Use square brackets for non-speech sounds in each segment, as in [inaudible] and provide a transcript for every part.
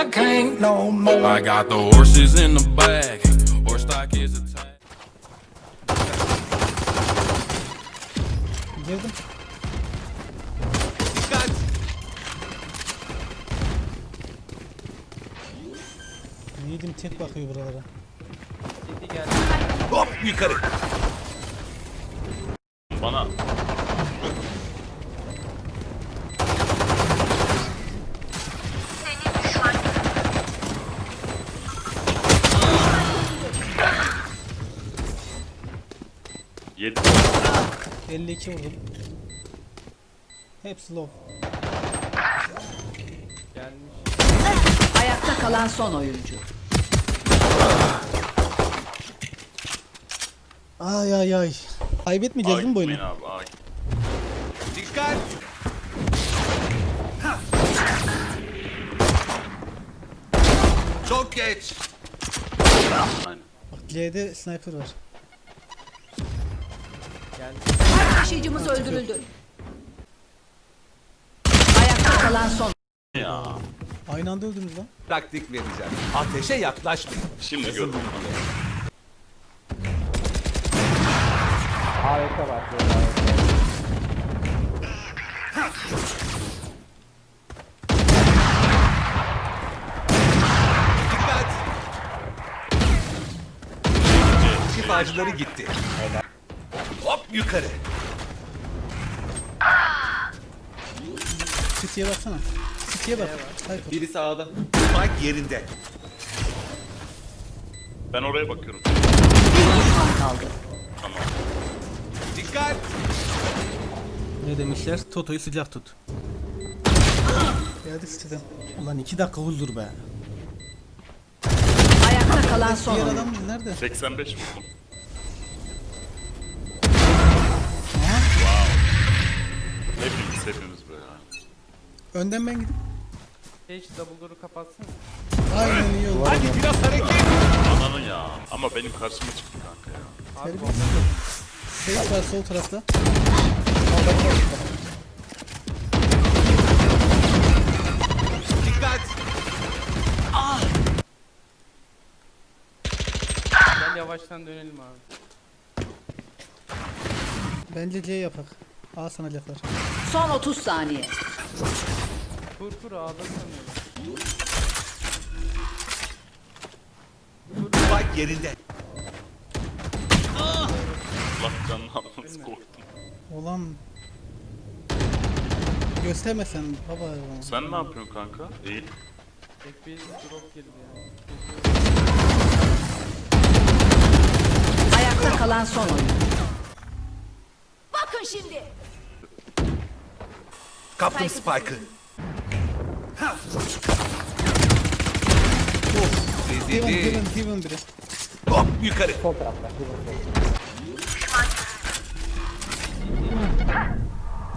I can't no more. I got the horses in the back. Horse stock is attached. Girdim. Dikkat. Yiğidim tek bakıyor buralara. Hop yukarı. 52 vurdum. Hepsi low. Ayakta kalan son oyuncu. Ay ay ay. Kaybetmeyeceğiz değil mi bu oyunu? Abi, ay. Dikkat. Çok geç. Aynen. Bak C'de sniper var. Taşıyıcımız öldürüldü. Ayakta kalan son. Ya. Aynı anda öldünüz lan. Taktik vereceğim. Ateşe yaklaşmayın. Şimdi gördüm. Dikkat. Şifacıları gitti. Hop yukarı. City'ye baksana. City'ye bak. Sniper. Biri sağda. Spike yerinde. Ben oraya bakıyorum. Dikkat. Ne demişler? Toto'yu sıcak tut. Geldi City'den. Ulan 2 dakika huzur be. Ayakta kalan son Diğer oyuncu. adam nerede? 85 vurdum. Hepimiz böyle. Önden ben gidip. Hiç double door'u kapatsın. Aynen iyi oldu. Hadi biraz hareket. Ananı ya. Ama benim karşıma çıktı kanka ya. Sage var sol tarafta. Dikkat. Gel yavaştan dönelim abi. Bence C yapak. A sanacaklar. Son 30 saniye. Kur kur A'da sanıyorum. Spike yerinde. Allah canını almasın korktum. Ulan. Göstermesen baba ya. Sen ne yapıyorsun kanka? İyi. Tek bir drop girdi yani. Ayakta kalan son oyuncu. Bakın şimdi. Kaptım Spike'ı. Heaven, Heaven biri. Hop yukarı.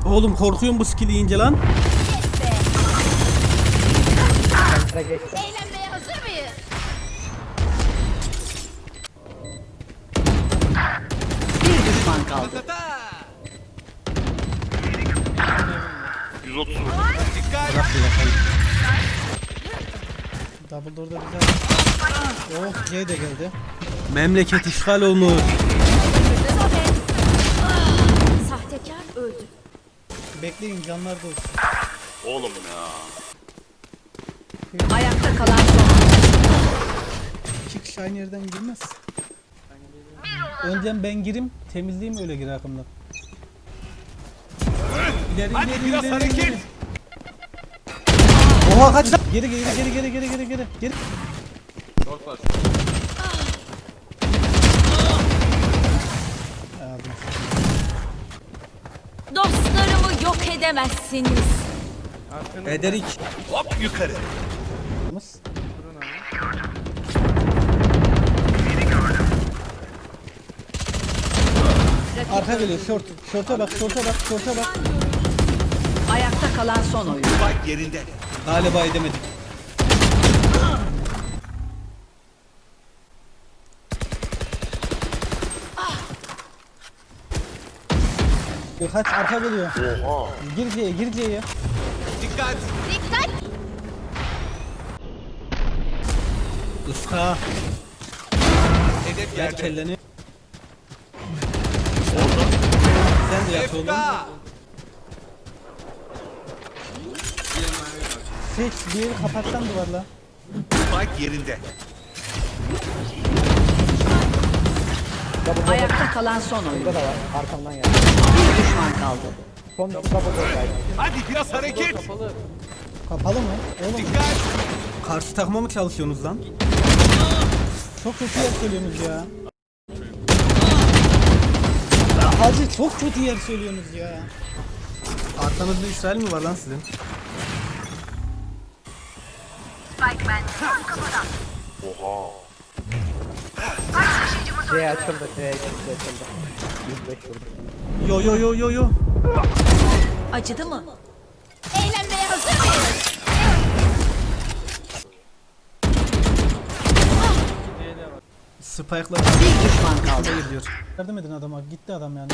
Oğlum korkuyorum bu skill yiyince lan. Eğlenmeye 130 vurdum. Dikkat. Double door'da güzel. Oh C de geldi. Memleket işgal olmuş. Sahtekar öldü. Bekleyin canlar da olsun. Oğlum ya. Ayakta kalan son aynı yerden girmez. Önden ben girim, temizleyeyim öyle gir arkamdan. İleri Hadi ileri biraz ileri, hareket. ileri. Oha kaç lan? Geri geri geri geri geri geri geri geri. Aldım. Dostlarımı yok edemezsiniz. Arkanı Ederik. Hop yukarı. abi. Arka geliyor short. Short'a bak, short'a bak, short'a bak. Ayakta kalan son oyuncu. Spike yerinde. Galiba edemedik. Kaç arka geliyor. Gir C'ye, gir C'ye. Dikkat. Dikkat. Usta. Hedef Ver yerde. kelleni. Sen de yat oğlum. Bir yeri kapatsan duvarla. Spike yerinde. Ayakta kalan son oyuncu. Burada da var. Arkamdan geldi. Bir düşman kaldı. Son double door geldi. Hadi biraz hareket. Kapalı. Kapalı mı? Oğlum Dikkat. karşı takıma mı çalışıyorsunuz lan? Çok kötü yer söylüyorsunuz ya. Hacı çok kötü yer söylüyorsunuz ya. Arkanızda İsrail mi var lan sizin? C açıldı. C açıldı. 105 vurdu. Yo yo yo yo yo. Acıdı mı? Eğlenmeye hazır mıyız? Spike'lar Bir düşman kaldı. gidiyor. Yardım edin adama. Gitti adam yani.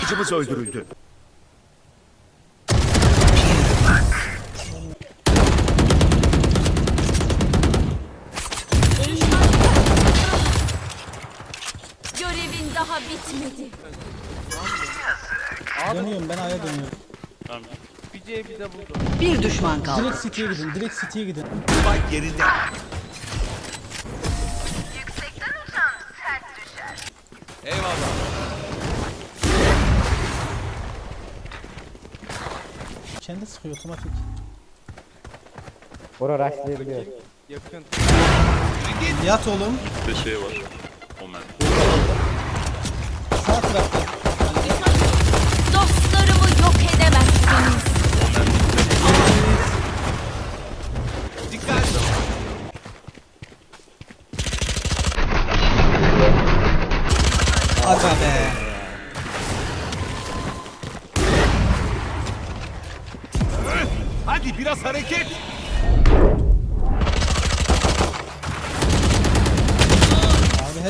Kılıcımız öldürüldü. Görevin daha bitmedi. Dönüyorum ben aya dönüyorum. Bir C bir de buldu. Bir düşman kaldı. Direkt City'ye gidin. Direkt City'ye gidin. Spike yerinde. Eyvallah. Kendi sıkıyor otomatik. Bora rushlayabiliyor. Yakın. Yat oğlum. Bir şey var.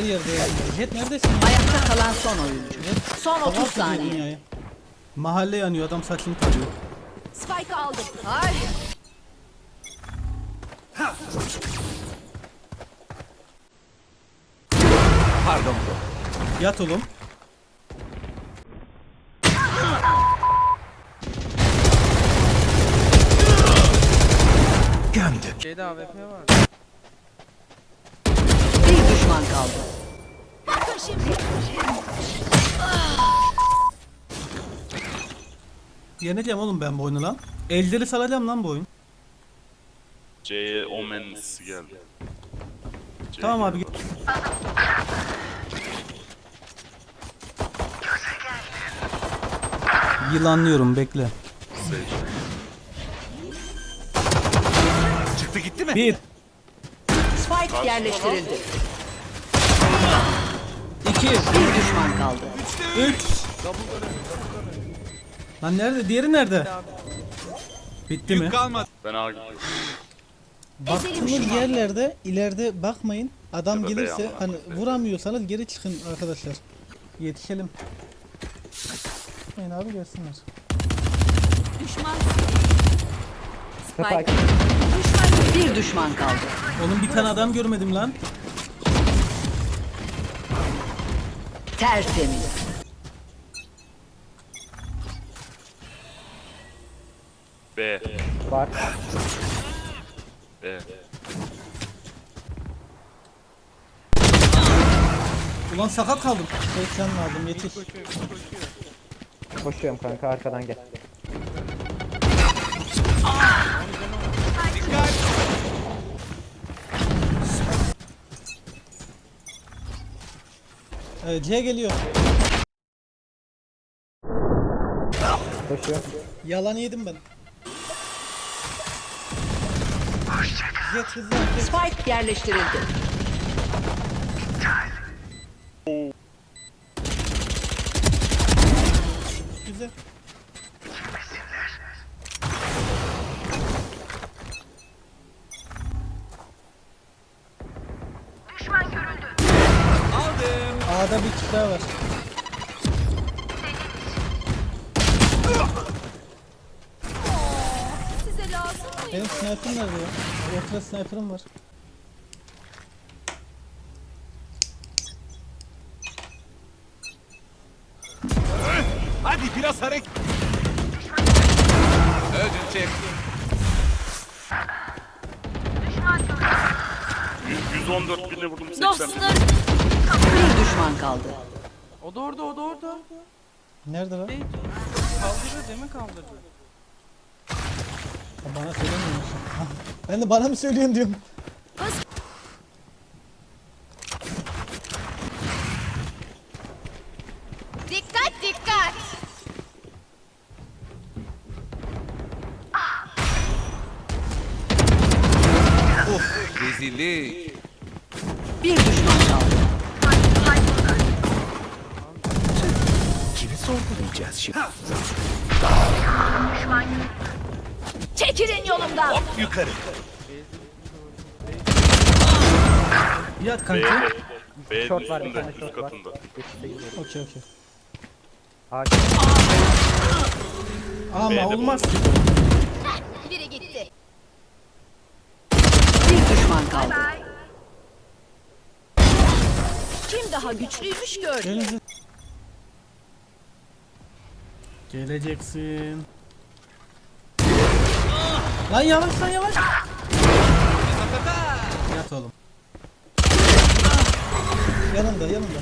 Her yerde ya. Jet neredesin ya? Ayakta kalan son oyuncu. Son 30 Kapat bu saniye. dünyayı. Mahalle yanıyor adam saçını tarıyor. Spike aldım. Hayır. Pardon bro. Yat oğlum. Gömdüm. C'de AWP var. Bir düşman kaldı. Yeneceğim oğlum ben bu oyunu lan. Elderi salacağım lan bu oyun. C'ye Omen geldi. C Tamam abi. git. Yılanlıyorum bekle. Çıktı gitti mi? Bir, Spike yerleştirildi. İki, Bir düşman kaldı. üç. Lan nerede? Diğeri nerede? Bitti mi? Yük kalmadı. Ben A gidiyorum. Baktığınız yerlerde ileride bakmayın. Adam gelirse hani vuramıyorsanız geri çıkın arkadaşlar. Yetişelim. Bakmayın abi gelsinler. Düşman. Spike. Bir düşman kaldı. Oğlum bir tane adam görmedim lan. Tertemiz. B. Var. B. Ulan sakat kaldım. Tek canını aldım yetiş. Koşuyorum kanka arkadan gel. Dikkat. Ee, C geliyor. Koşuyorum. Yalan yedim ben. Jet hızlı hareket. Spike yerleştirildi. Güzel. A'da bir kişi daha var. Size lazım mı? Benim sniper'ım nerede ya? Ortada sniper'ım var. Hadi biraz hareket. Ödün çek. 114 binde vurdum 80. Dostlar. Bir düşman kaldı. O da orada o da orada. Nerede lan? Değil. Kaldırıyor değil mi kaldırdı? Ha, Bana söylemiyor musun? [laughs] ben de bana mı söylüyorsun diyorum. dikkat dikkat. Rezillik. Şimdi? Çekilin yolumdan. Hop yukarı. Yat kanka. B'nin Short var, bir üstünde, tane üst short var. katında. Okey okey. Ağaç. Ama B'de olmaz. Biri gitti. Bir düşman kaldı. Kim daha güçlüymüş gör. Elinizi... Geleceksin. Lan yavaş lan yavaş. Yat oğlum. Yanımda yanımda.